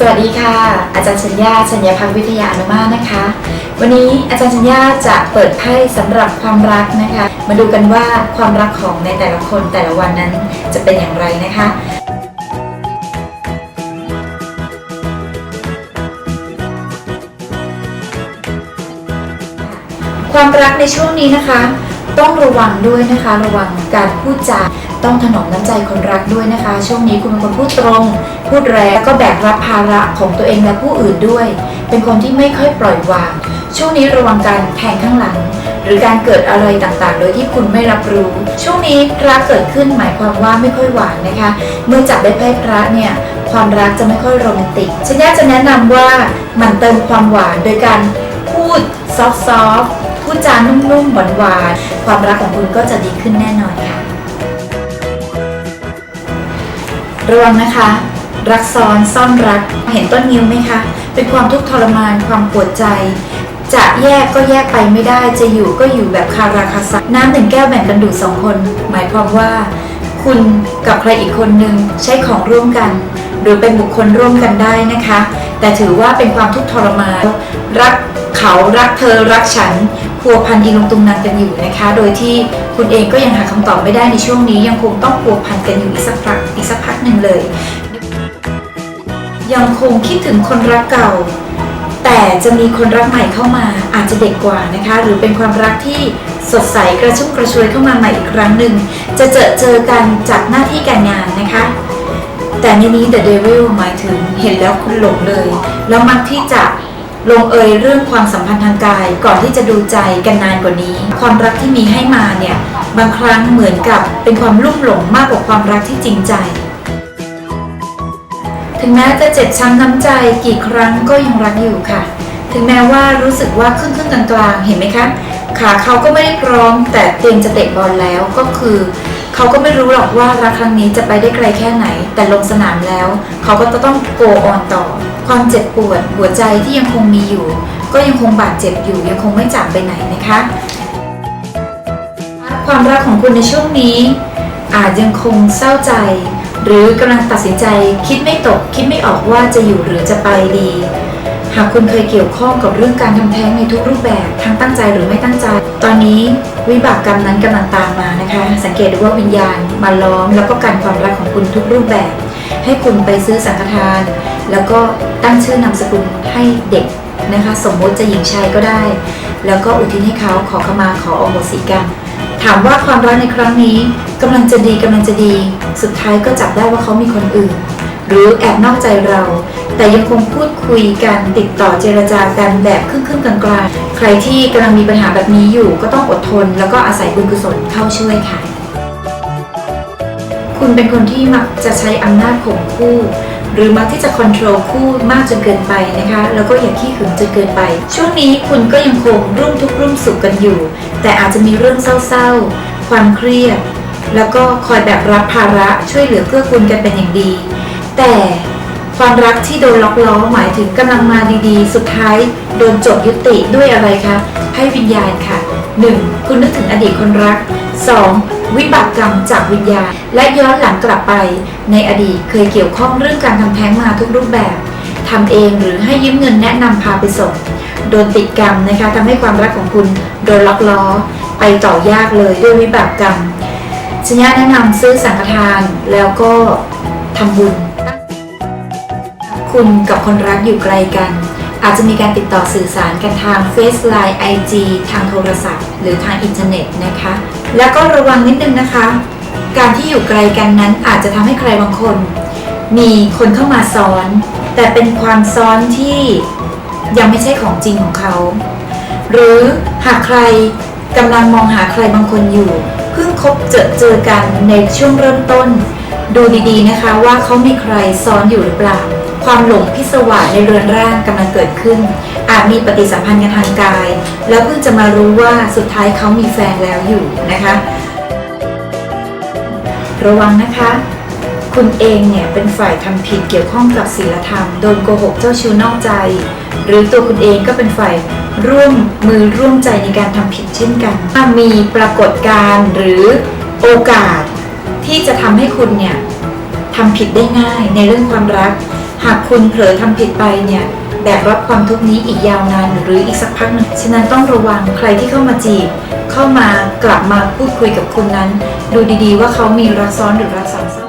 สวัสดีค่ะ อาจารย์ชัญญาชัญญาพักวิทยาอนุมานะคะ วันนี้อาจารย์ชัญญาจะเปิดไพ่สำหรับความรักนะคะ มาดูกันว่าความรักของในแต่ละคนแต่ละวันนั้นจะเป็นอย่างไรนะคะความรักในช่วงนี้นะคะ ต้องระวังด้วยนะคะ ระวังการพูดจาต้องถนอมน้ำใจคนรักด้วยนะคะ ช่วงนี้คุณเป็นคนพูดตรง พูดแรงแล้วก็แบกรับภาระของตัวเองและผู้อื่นด้วย เป็นคนที่ไม่ค่อยปล่อยวาง ช่วงนี้ระวังการแทงข้างหลัง หรือการเกิดอะไรต่างๆ โดยที่คุณไม่รับรู้ ช่วงนี้พระเกิดขึ้นหมายความว่าไม่ค่อยหวานนะคะ เมื่อจับได้ไพ่พระเนี่ยความรักจะไม่ค่อยโรแมนติกฉันอยากจะแนะนำว่ามันเติมความหวานโดยการพูดซอฟต์ พูดจานุ่มๆหวานๆความรักของคุณก็จะดีขึ้นแน่นอนค่ะระวังนะคะ รักซ้อนซ่อนรักเห็นต้นนิ้วไหมคะ เป็นความทุกข์ทรมานความปวดใจ จะแยกก็แยกไปไม่ได้จะอยู่ก็อยู่แบบคาราคาซักน้ำหนึ่งแก้วแบ่งกันดูสองคน หมายความว่า คุณกับใครอีกคนหนึ่งใช้ของร่วมกัน หรือเป็นบุคคลร่วมกันได้นะคะ แต่ถือว่าเป็นความทุกข์ทรมานรักเขารักเธอรักฉัน พัวพันอีลงตุงนางกันอยู่นะคะ โดยที่คุณเองก็ยังหาคำตอบไม่ได้ในช่วงนี้ ยังคงต้องพัวพันกันอยู่อีกสักพักอีกสักพักหนึ่งเลย ยังคงคิดถึงคนรักเก่า แต่จะมีคนรักใหม่เข้ามาอาจจะเด็กกว่านะคะ หรือเป็นความรักที่สดใสกระชุ่มกระชวยเข้ามาใหม่อีกครั้งหนึ่งจะเจอเจอกันจากหน้าที่การงานนะคะ แต่ในนี้ The Devil หมายถึงเห็นแล้วคุณหลงเลย แล้วมักที่จะ ลงเอยเรื่องความสัมพันธ์ทางกายก่อนที่จะดูใจกันนานกว่านี้ ความรักที่มีให้มาเนี่ย บางครั้งเหมือนกับเป็นความลุ่มหลงมากกว่าความรักที่จริงใจ ถึงแม้จะเจ็บช้ำน้ำใจกี่ครั้งก็ยังรักอยู่ค่ะ ถึงแม้ว่ารู้สึกว่าครึ่งครึ่งๆกลางๆเห็นไหมคะขาเขาก็ไม่ได้พร้อมแต่เตรียมจะเตะบอลแล้วก็คือ เขาก็ไม่รู้หรอกว่ารักครั้งนี้จะไปได้ไกลแค่ไหน แต่ลงสนามแล้ว เขาก็จะต้องโกออนต่อ ความเจ็บปวดหัวใจที่ยังคงมีอยู่ ก็ยังคงบาดเจ็บอยู่ยังคงไม่จากไปไหนนะคะ ความรักของคุณในช่วงนี้ อาจยังคงเศร้าใจ หรือกำลังตัดสินใจคิดไม่ตก คิดไม่ออกว่าจะอยู่หรือจะไปดี หากคุณเคยเกี่ยวข้องกับเรื่องการทำแท้งในทุกรูปแบบทั้งตั้งใจหรือไม่ตั้งใจ ตอนนี้วิบากกรรมนั้นกำลังตามมานะคะ สังเกตดูว่าวิญญาณมาล้อมแล้วก็กันความรักของคุณทุกรูปแบบ ให้คุณไปซื้อสังฆทาน แล้วก็ตั้งชื่อนามสกุลให้เด็กนะคะ สมมติจะหญิงชายก็ได้ แล้วก็อุทิศให้เขาขอขมาขออโหสิกรรมถามว่าความรักในครั้งนี้กำลังจะดีกำลังจะดี สุดท้ายก็จับได้ว่าเขามีคนอื่น หรือแอบนอกใจเรา แต่ยังคงพูดคุยกันติดต่อเจรจากันแบบครึ่งๆกลางๆใครที่กำลังมีปัญหาแบบนี้อยู่ก็ต้องอดทน แล้วก็อาศัยบุญกุศลเข้าช่วยค่ะ คุณเป็นคนที่มักจะใช้อำนาจข่มคู่ หรือมักที่จะค o n t r o l คู่มากจนเกินไปนะคะ แล้วก็อย่าขี้ขึงจนเกินไป ช่วงนี้คุณก็ยังคงร่วมทุกข์ร่วมสุขกันอยู่ แต่อาจจะมีเรื่องเศร้าๆ ความเครียด แล้วก็คอยแบกรับภาระช่วยเหลือเกื้อกูลกันเป็นอย่างดี แต่ความรักที่โดนล็อกล้อหมายถึงกำลังมาดีๆ สุดท้ายโดนจบยุติด้วยอะไรคะให้วิญญาณค่ะ 1. คุณนึกถึงอดีตคนรัก 2. วิบากกรรมจากวิญญาณ และย้อนหลังกลับไป ในอดีตเคยเกี่ยวข้องเรื่องการทำแท้งมาทุกรูปแบบทำเองหรือให้ยืมเงินแนะนำพาไปส่งโดนติดกรรมนะคะทำให้ความรักของคุณโดนล็อกล้อ ไปต่อยากเลยด้วยวิบากกรรมชัญญาแนะนำซื้อสังฆทานแล้วก็ทำบุญ คุณกับคนรักอยู่ไกลกัน อาจจะมีการติดต่อสื่อสารกันทาง Face Line IG ทางโทรศัพท์ หรือทางอินเทอร์เน็ตนะคะ แล้วก็ระวังนิดนึงนะคะ การที่อยู่ไกลกันนั้นอาจจะทำให้ใครบางคน มีคนเข้ามาซ้อน แต่เป็นความซ้อนที่ยังไม่ใช่ของจริงของเขา หรือหากใครกำลังมองหาใครบางคนอยู่เพิ่งคบเจอเจอกันในช่วงเริ่มต้น ดูดีๆนะคะว่าเขามีใครซ้อนอยู่หรือเปล่า ความหลงพิศวาสในเรือนร่างกำลังเกิดขึ้น อาจมีปฏิสัมพันธ์กันทางกาย แล้วเพิ่งจะมารู้ว่าสุดท้ายเขามีแฟนแล้วอยู่นะคะ ระวังนะคะ คุณเองเนี่ยเป็นฝ่ายทำผิดเกี่ยวข้องกับศีลธรรม โดนโกหกเจ้าชู้นอกใจ หรือตัวคุณเองก็เป็นฝ่ายร่วมมือร่วมใจในการทำผิดเช่นกันถ้ามีปรากฏการณ์หรือโอกาสที่จะทำให้คุณเนี่ยทำผิดได้ง่ายในเรื่องความรัก หากคุณเผลอทำผิดไปเนี่ย แบกรับความทุกข์นี้อีกยาวนานหรืออีกสักพักหนึ่ง ฉะนั้นต้องระวังใครที่เข้ามาจีบ เข้ามากลับมาพูดคุยกับคุณนั้น ดูดีๆ ว่าเขามีรักซ้อนหรือรักสามเศร้า